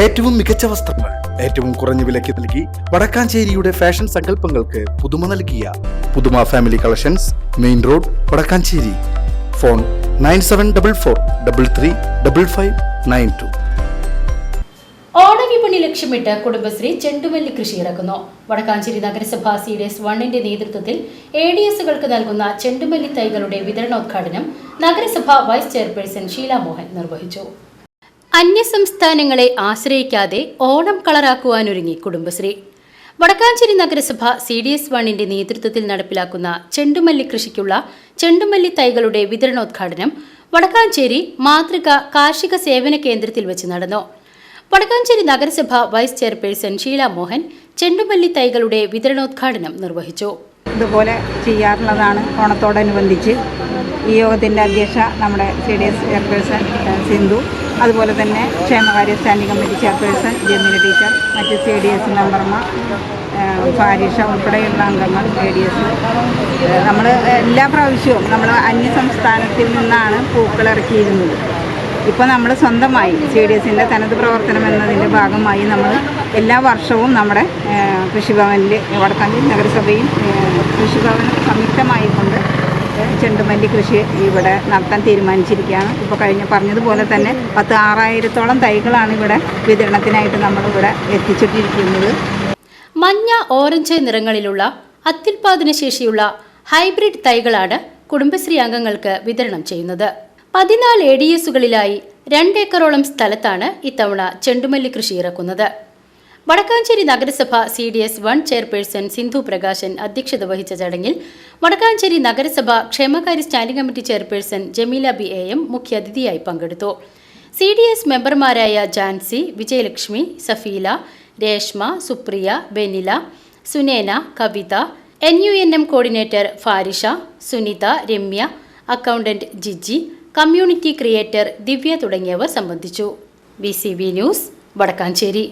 ഏറ്റവും മികച്ച വസ്ത്രങ്ങൾ ഏറ്റവും കുറഞ്ഞ വിലയ്ക്ക് നൽകി വടക്കാഞ്ചേരിയുടെ ഫാഷൻ സങ്കല്പങ്ങൾക്ക് പുതുമ നൽകിയ പുതുമ family collections main road Vadakkanchery. Phone nine seven double four double three double five nine two. ഓണവിപണി ലക്ഷ്യമിട്ട് കുടുംബശ്രീ ചെണ്ടുമല്ലി കൃഷി ഇറക്കുന്നു. വടക്കാഞ്ചേരി നഗരസഭ സി ഡി എസ് വണ്ണിന്റെ നേതൃത്വത്തിൽ എ ഡി എസുകൾക്ക് നൽകുന്ന ചെണ്ടുമല്ലി തൈകളുടെ വിതരണോദ്ഘാടനം നഗരസഭ വൈസ് ചെയർപേഴ്സൺ ഷീല മോഹൻ നിർവഹിച്ചു. അന്യസംസ്ഥാനങ്ങളെ ആശ്രയിക്കാതെ ഓണം കളറാക്കുവാനൊരുങ്ങി കുടുംബശ്രീ. വടക്കാഞ്ചേരി നഗരസഭ സി ഡി എസ് വണ്ണിന്റെ നേതൃത്വത്തിൽ നടപ്പിലാക്കുന്ന ചെണ്ടുമല്ലി കൃഷിക്കുള്ള ചെണ്ടുമല്ലി തൈകളുടെ വിതരണോദ്ഘാടനം വടക്കാഞ്ചേരി മാതൃക കാർഷിക സേവന കേന്ദ്രത്തിൽ വെച്ച് നടന്നു. വടക്കാഞ്ചേരി നഗരസഭ വൈസ് ചെയർപേഴ്സൺ ഷീല മോഹൻ ചെണ്ടുമല്ലി തൈകളുടെ വിതരണോദ്ഘാടനം നിർവഹിച്ചു. ഇതുപോലെ ചെയ്യാറുള്ളതാണ് ഓണത്തോടനുബന്ധിച്ച്. ഈ യോഗത്തിന്റെ അധ്യക്ഷ നമ്മുടെ C D S chairperson Sindhu. അതുപോലെ തന്നെ ക്ഷേമകാര്യ standing committee chairperson Jameela teacher മറ്റ് സി ഡി എസ് മെമ്പർമാർ ഫാരിഷ ഉൾപ്പെടെയുള്ള അംഗങ്ങൾ എ ഡി എസ്. നമ്മൾ എല്ലാ പ്രാവശ്യവും നമ്മൾ അന്യ സംസ്ഥാനത്തിൽ നിന്നാണ് പൂക്കൾ ഇറക്കിയിരുന്നത്. ഇപ്പോൾ നമ്മൾ സ്വന്തമായി സി ഡി എസിന്റെ തനത് പ്രവർത്തനം എന്നതിന്റെ ഭാഗമായി നമ്മൾ എല്ലാ വർഷവും നമ്മുടെ കൃഷിഭവനിൽ വടക്കാഞ്ചേരി നഗരസഭയും കൃഷിഭവനും സംയുക്തമായിക്കൊണ്ട് ചെണ്ടുമല്ലി കൃഷി ഇവിടെ നടത്താൻ തീരുമാനിച്ചിരിക്കുകയാണ്. ഇപ്പോൾ കഴിഞ്ഞ പറഞ്ഞതുപോലെ തന്നെ പത്ത് ആറായിരത്തോളം തൈകളാണ് ഇവിടെ വിതരണത്തിനായിട്ട് നമ്മളിവിടെ എത്തിച്ചിട്ടിരിക്കുന്നത്. മഞ്ഞ ഓറഞ്ച് നിറങ്ങളിലുള്ള അത്യുൽപാദന ശേഷിയുള്ള ഹൈബ്രിഡ് തൈകളാണ് കുടുംബശ്രീ അംഗങ്ങൾക്ക് വിതരണം ചെയ്യുന്നത്. പതിനാല് എ ഡി എസുകളിലായി രണ്ടേക്കറോളം സ്ഥലത്താണ് ഇത്തവണ ചെണ്ടുമല്ലി കൃഷി ഇറക്കുന്നത്. വടക്കാഞ്ചേരി നഗരസഭ C D S one chairperson Sindhu Prakashan അധ്യക്ഷത വഹിച്ച ചടങ്ങിൽ വടക്കാഞ്ചേരി നഗരസഭ ക്ഷേമകാര്യ standing committee chairperson Jameela B A M മുഖ്യാതിഥിയായി പങ്കെടുത്തു. സി ഡി എസ് മെമ്പർമാരായ Jancy Vijayalakshmi Safeela Reshma Supriya Benila Sunena Kavitha N U N M coordinator Farisha Sunitha Ramya accountant Jiji community creator Divya തുടങ്ങിയവർ സംബന്ധിച്ചു. B C B news Vadakkanchery.